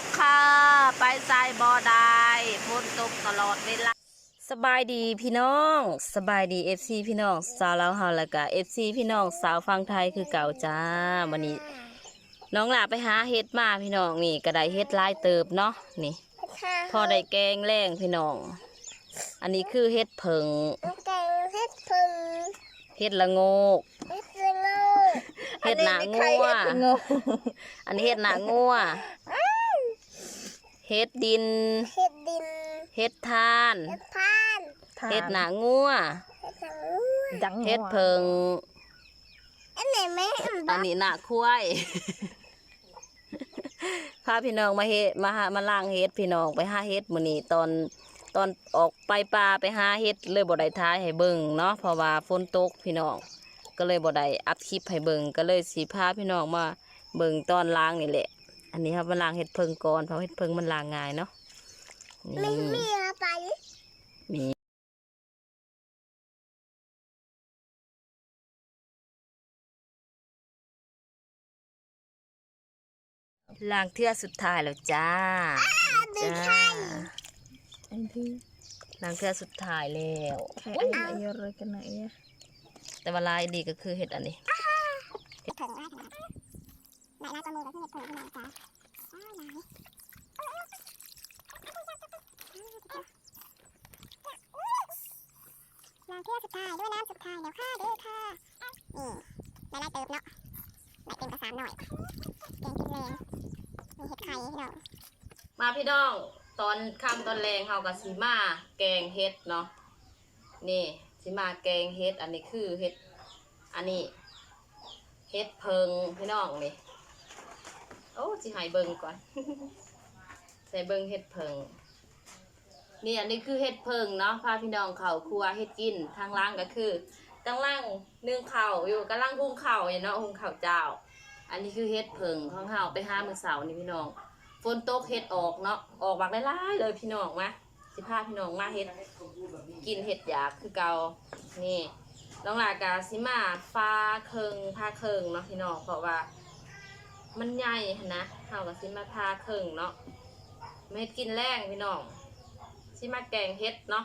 กค่ะ ไปใส่บ่อได้ฝนตกตลอดเวลาสบายดีพี่น้องสบายดี FC พี่น้องสาวลาวเฮาแล้วก็ FC พี่น้องสาวฟังไทยคือเก่าจ้าวันนี้ น้องหลาไปหาเฮ็ดมาพี่น้องนี่ก็ได้เฮ็ดหลายเติบเนาะนี่ พอได้แกงแรงพี่น้อง อันนี้คือเฮ็ดเพิงแกงเห็ดพึ่งเฮ็ดละโงกเห็ดพึ่งเงาเฮ็ดหนางัวอันนี้เฮ็ดหนางัว เฮ็ดดินเห็ดดิน เฮ็ดทานเห็ดพานเฮ็ดหนางัวเห็ดหังดังเฮ็ดเพิงอันไหนแม่อันอันนี้หนาควายพาพี่น้องมาเฮ็ดมาหามาล่างเฮ็ดพี่น้องไปหาเฮ็ดมื้อนี้ตอนตอนออกไปป่าไปหาเฮ็ดเลยบ่ได้ท้ายให้เบิ่งเนาะเพราะว่าฝนตกพี่น้องก็เลยบ่ได้อัดคลิปให้เบิ่งก็เลยสิพาพี่น้องมาเบิ่งตอนล้างนี่แหละ อันนี้ครับมาล้างเฮ็ดเพิงก่อนเพราะเฮ็ดเพิงมันล้างง่ายเนาะไม่นี่มีอะไรมีล้างเทื่อสุดท้ายแล้วจ้าจ้าอันที่ล้างเทื่อสุดท้ายแล้วใครไอ้ไอ้อะไรกันนะไอ้แต่ว่าลายดีก็คือเห็ดอันนี้เห็ดพึ่งได้ขนาดไหนล่ะตัวมือก็เห็ดพึ่งที่ไหนจ๊ะอ้าวไหนน้ำเที่ยวสุดท้ายด้วยน้ำสุดท้ายแล้วค่ะเด้อค่ะนี่ได้ได้เติบเนาะได้เต็มกระสามหน่อยแกงกินแรงมีเห็ดไข่พี่น้องมาพี่น้องตอนค่ำตอนแรงเฮากับสีมาแกงเห็ดเนาะนี่สีมาแกงเห็ดอันนี้คือเห็ดอันนี้เห็ดเพิงพี่น้องนี่ โอ้สิหายเบิงก่อน ใส่เบิงเห็ดเพิงนี่อันนี้คือเห็ดเพิงเนาะพาพี่น้องเขาครัวเห็ดกินทางล่างก็คือตั้งล่างนึ่งเข่าอยู่กำลังหุงเข่าอยู่เนาะหุงเข่าเจ้า อันนี้คือเห็ดเพิงของเฮาไปห้ามือเสาร์นี่พี่น้องฝนตกเห็ดออกเนาะออกบากหลายๆเลยพี่น้องมาสิพาพี่น้องมาเห็ดกินเห็ดหยาบคือเกานี่น้องหลากาสิมาฟ้าเคิงพาเคิงเนาะพี่น้องเพราะว่า มันใหญ่หั้นนะเฮากับสิมาพาเคิงเนาะไม่เฮ็ดกินแรงพี่น้องสิมาแกงเห็ดเนาะ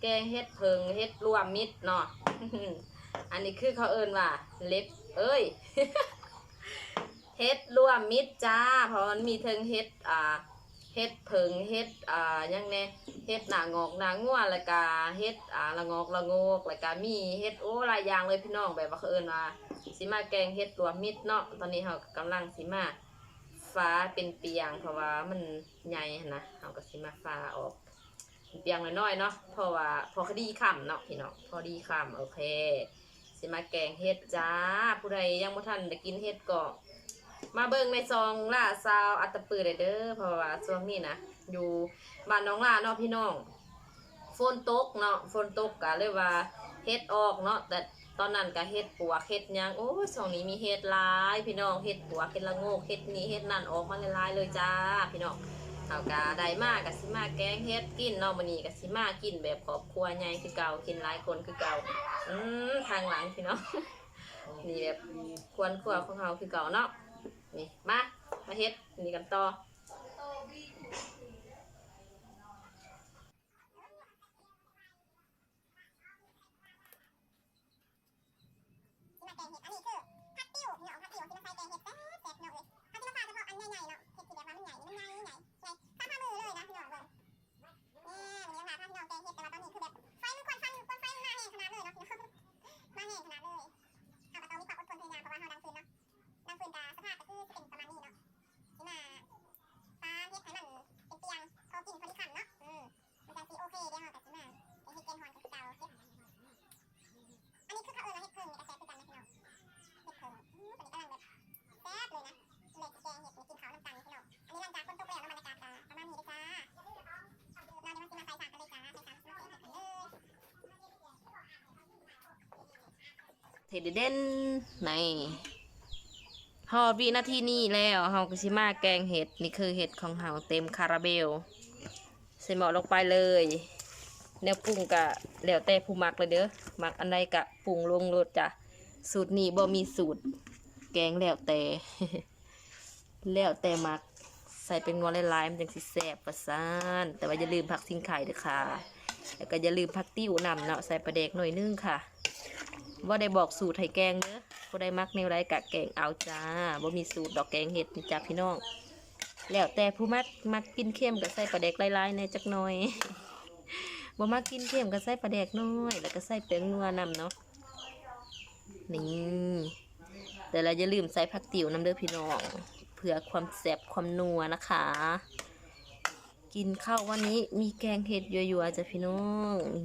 แกงเห็ดเพิงเห็ดรวมมิตรเนาะ อันนี้คือเขาเอิ้นว่าเล็บ เอ้ย เฮ็ดรวมมิตรจ้า เพราะมันมีเทิงเฮ็ดอ่าเฮ็ดเพิงเฮ็ดอ่ายังแน่เฮ็ดหนางอกหนางัวแล้วก็เฮ็ดอ่าละงอกละโงกแล้วก็มีเฮ็ดโอ้หลายอย่างเลยพี่น้องแบบว่าเขาเอิ้นว่า สิมาแกงเฮ็ดรวมมิตรเนาะตอนนี้เฮากำลังสิมาฟ้าเป็นเปียงเพราะว่ามันใหญ่นะเฮาก็สิมาฟ้าออกเปียงน้อยๆเนาะเพราะว่าพอคดีค่ำเนาะพี่น้องพอดีค่ำโอเค สิมาแกงเฮ็ดจ้า ผู้ใดยังบ่ทันได้กินเฮ็ดก็มาเบิ่งในซองล่าซาวอัตตปือได้เด้อเพราะว่าช่วงนี้นะอยู่บ้านน้องล่าเนาะพี่น้องฝนตกเนาะฝนตกก็เลยว่าเฮ็ดออกเนาะแต่ ตอนนั้นก็เฮ็ดปวกเฮ็ดหยังโอ้ยช่วงนี้มีเฮ็ดหลาย พี่น้องเฮ็ดปวกเฮ็ดละโงกเฮ็ดนี้เฮ็ดนั่นออกมาหลายๆเลยจ้า พี่น้องเอากาได้มากก็สิมาแกงเฮ็ดกินเนาะมื้อนี้ก็สิมากินแบบครอบครัวใหญ่คือเก่ากินหลายคนคือเก่าอืมทางหลังพี่น้องนี่แบบควรครัวของเราคือเก่าเนาะนี่มามาเฮ็ดอันนี่กันต่อ เดเด่นในพอวินาทีนี้แล้วเฮาก็สิมาแกงเห็ดนี่คือเห็ดของเฮาเต็มคาราเบลใส่หมอลงไปเลยแนวปรุงกะแล้วแต่ผู้มักเลยเด้อมักอันใดกะปรุงลงรสจ้ะสูตรนี้บ่มีสูตร แกงแล้วแต่แล้วแต่มักใส่เป็นงวหลายๆมันจังสิแซ่บประสานแต่ว่าอย่าลืมผักทิ้งไข่เด้อค่ะ แล้วก็อย่าลืมผักติ้วนำเนาะใส่ปลาแดกหน่อยนึงค่ะ ว่าได้บอกสูตรให้แกงเด้อผู้ใดมักแนวไรกะแกงเอาจ้าบ่มีสูตรดอกแกงเห็ดจ้าพี่น้อง แล้วแต่ผู้มักมักกินเค็มก็ใส่ปลาแดกหลายๆในจักหน่อยบ่มักกินเค็มก็ใส่ปลาแดกน้อย แล้วก็ใส่เปลืองนัวนำเนาะ นี่ แต่เราอย่าลืมใส่ผักติ๋วนำเด้อพี่น้อง เพื่อความแซ่บความนัวนะคะ กินข้าววันนี้มีแกงเห็ดยัวๆจ้ะพี่น้องอื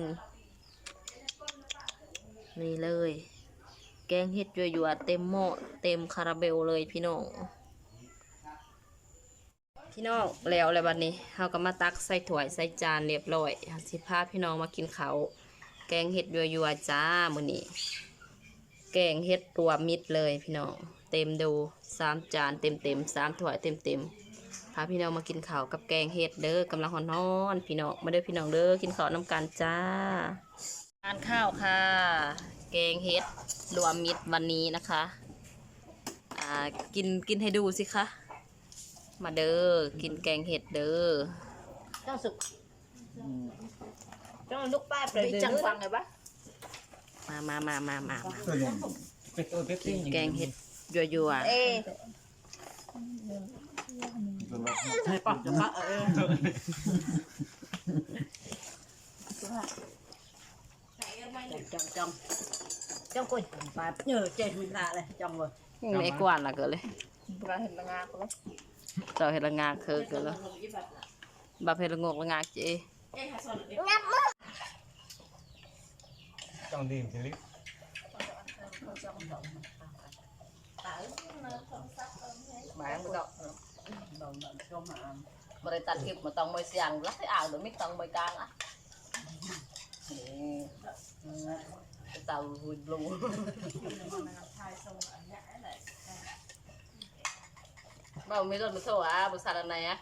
ม นี่เลย แกงเห็ดยัวๆเต็มหม้อเต็มคาราเบลเลยพี่น้อง พี่น้องแล้วแล้วบัดนี้เราก็มาตักใส่ถ้วยใส่จานเรียบร้อยสิพาพี่น้องมากินเขาวแกงเห็ดยัวๆจ้ามื้อนี้ แกงเห็ดรวมมิตรเลยพี่น้อง เต็มดูสามจานเต็มเต็มสามถ้วยเต็มเต็มพาพี่น้องมากินข้าวกับแกงเห็ดเด้อกำลังฮ้อนๆพี่น้องมาเด้อพี่น้องเด้อกินข้าวน้ำกันจ้า ทานข้าวค่ะ แกงเห็ดรวมมิตรวันนี้นะคะอ่ากินกินให้ดูสิคะมาเด้อกินแกงเห็ดเด้อเจ้าสุกเจ้าลูกป้ายไปจังฟังไงปะมามามามามามาตัวใหญ่เป็ดตัวเป็ดกินแกงเห็ดยัวๆเอ๊ะตัวละใช่ปะ จะปะเออจังจังจังกุยไปเออเจ๊มินลาเลยจังเลยไม่กวาดละเกิดเลยปลาเห็นละงาก็แล้วเจ้าเห็ดละงาคือเกิดแล้วบาเพดละงกละงาเจจ้องดีสิลิหมายมันก็บริตัดคลิปมาต้องมวยเสียงรักที่อ่างหรือไม่ต้องมวยกลางอะเต่าหุ่นบลูบ้าไม่รถมาโซ่อะบุษราไหนอะ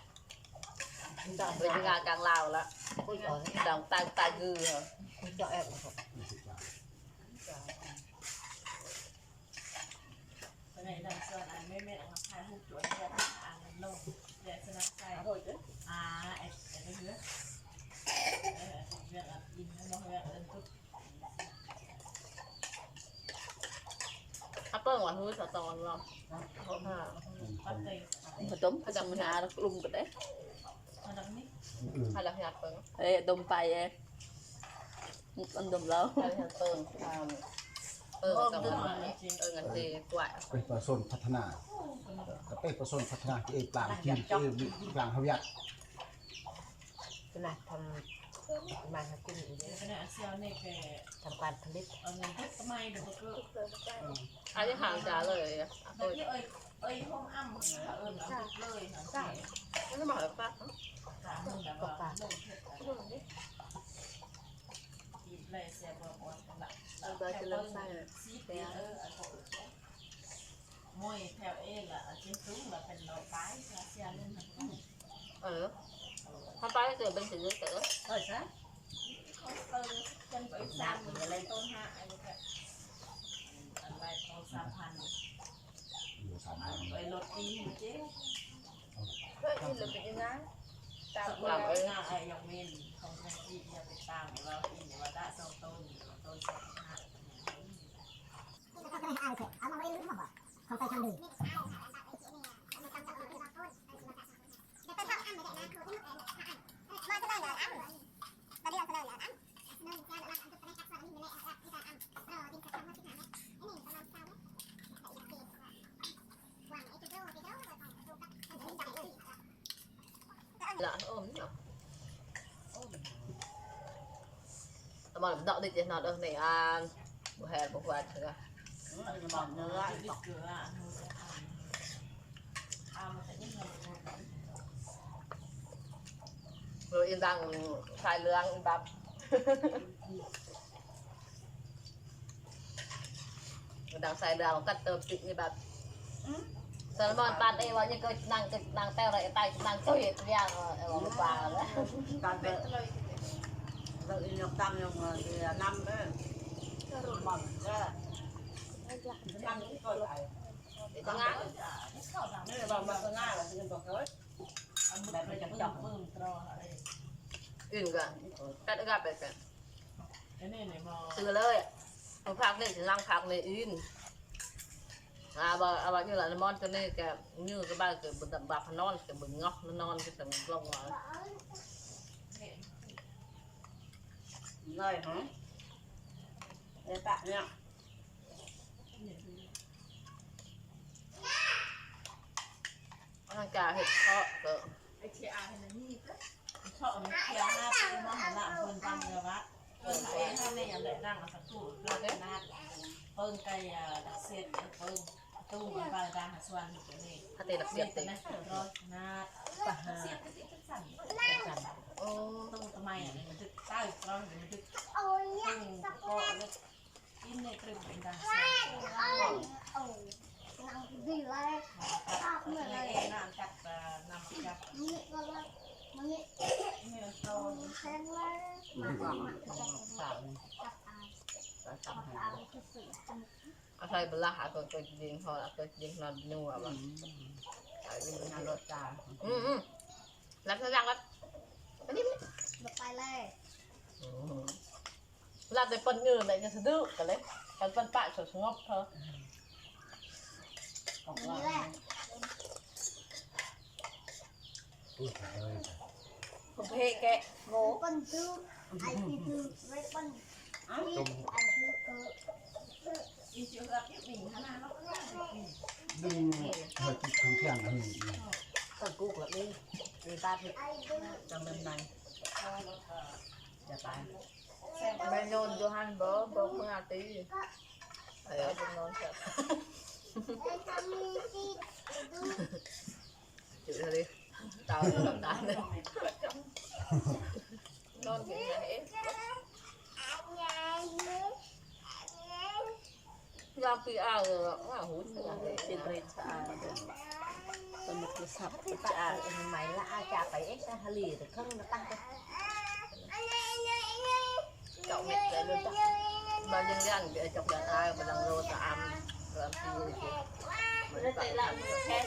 เป็นงานกลางลาวแล้วดังตาตากือ cho em ในดังส่วนอันไม่แม่นอันพายหูจวนจะอ่านลงเดี๋ยวสนับใจ thôi chứ อ่าไอ้ไอ้เรื่องเออเรื่องอันอินน้องเรื่องเอิญทุก ถ้าเปิ้นสตอนเราผสมผสมนาแล้วลุมกันได้มาดังนี้ให้เราอยากเปิงเอ้ดมไปเอ้มันดมแล้วให้เราเปิงเปิ้งกับมันเออเงินเตะกว่าเป็นประสนพัฒนาก็เป็นประสนพัฒนาที่เอปลางทีมที่เอปลางเขายัดทำ cái này thầm mà nó cũng เดี๋ยวขณะเซียวเนี่ยแก thầm quan thầm biết เอาเงินทุกสมัยเดี๋ยวก็อันนี้หางจ้าเลยเมื่อกี้เอ้ยเอ้ยห้องอ้ำเอิญเอาทุกเลยค่ะไม่บอกเลยป้าสามหมื่นแบบว่าลงเทศทีเลยเสียบอกว่าละซีเปียเออมวยแถวเอละจิ้มซุ้งละเป็นเราไปเสียเล่นหนังเออ ถ้าไปเกิดเป็นสิ่งที่เกิด thôi sao เออจนไปสามหมื่นอะไรต้นห้าอะไรก็อะไรต้นสามพันอยู่สามพันไปรถตีเจ๊ vậy thì là cái gì ต ดี là nó ôm nhở mà đậu đi thì nó được này à bộ hè bộ quạt rồi บอกเนื้อบอกเกลือ rồi yên đang xài lương bạc đang xài lương cắt tơ tịnh như bạc sao bọn bạn đây bọn những cái nàng nàng teo này tay nàng tôi hiện ra rồi bà đó bạn bé rồi nhập tâm nhập năm đó rồi bằng ra. Năm cũng coi lại. Con ngã nó là bằng bằng con ngã là nhân bậc rồi តែមិនចាំចង់មើលត្រហើយ อกเฮ้ยแบบเราจะจับมือตรออะไรอื่นก่อนกัดกับไปกันไอ้นี่ไหนมอ từ lời một phạt này thì răng phạt này in à bà à bà như là món cho nên cái như cái ba cái bột đậm bạc non cái bột ngọc nó non cái tầng lông rồi เลยฮะเดี๋ยวปะเนี่ย ăn cà thịt kho cỡ ไอ้เชียร์ให้มันนี่ก็ชอบมันเชียร์หน้าเป็นมหันหลังคนฟังเลยวะ เออไอ้ถ้าไม่ยากได้ดังสักตู้เราได้นาดเปิ้งไก่ดักเสียดเปิ้งตู้มันบางดังสวรรค์อยู่นี่ hạt tê đặc เสีย biệt ดนะรอนาดปะเสียดก็จะสั่น ô ตู้ทำไมอะมันจะใต้ร้อนมันจะโอ้ยตึงก็เลยกินในกรึมเป็นดังเสียโอ้นางดีเลยชอบเหมือนเลยน้ำจับน้ำจับนี่ก็เลยมันนี่เนื้อโตแข็งเลยมาก่อนจับสาม จับอาย สาม จั บอายคือสื่อ à thay bờ lá hạt còn tôi điên thôi là tôi điên là nua mà ไอ้เป็นงานรถจาน ừ ừ làm sao răng lắm cái đi ลงไปเลย làm để phân như này cho thứ cái đấy cái phân bại cho xuống ngọc thôi ของนี่ว่าแหละพูดไปเลย không hề kệ โง่ปั้นซื้อไอ้ที่ซื้อไว้ปั้นไอ้ไอ้ซื้อเอออีเชือกยิ่งหมิ่นขนาดนั้น ดึงหัวจิตทางเที่ยงหึงต้นกุกแบบนี้มีตาผิดจำเป็นไหมจะตายไปโนอนโยฮันบ่บ่เมื่อตีเออจะนอนเถอะจุดอะไรตาหลับตาเลยนอนกินไหน ใหม่ละอาจาไปเอ็กซ์ฮารีแต่เครื่องตั้งกัน cậu mệt lại luôn chắc bao nhiêu cái ăn cái chọc đàn ai mà đang lô ta ăn làm gì vậy mà bạn làm hết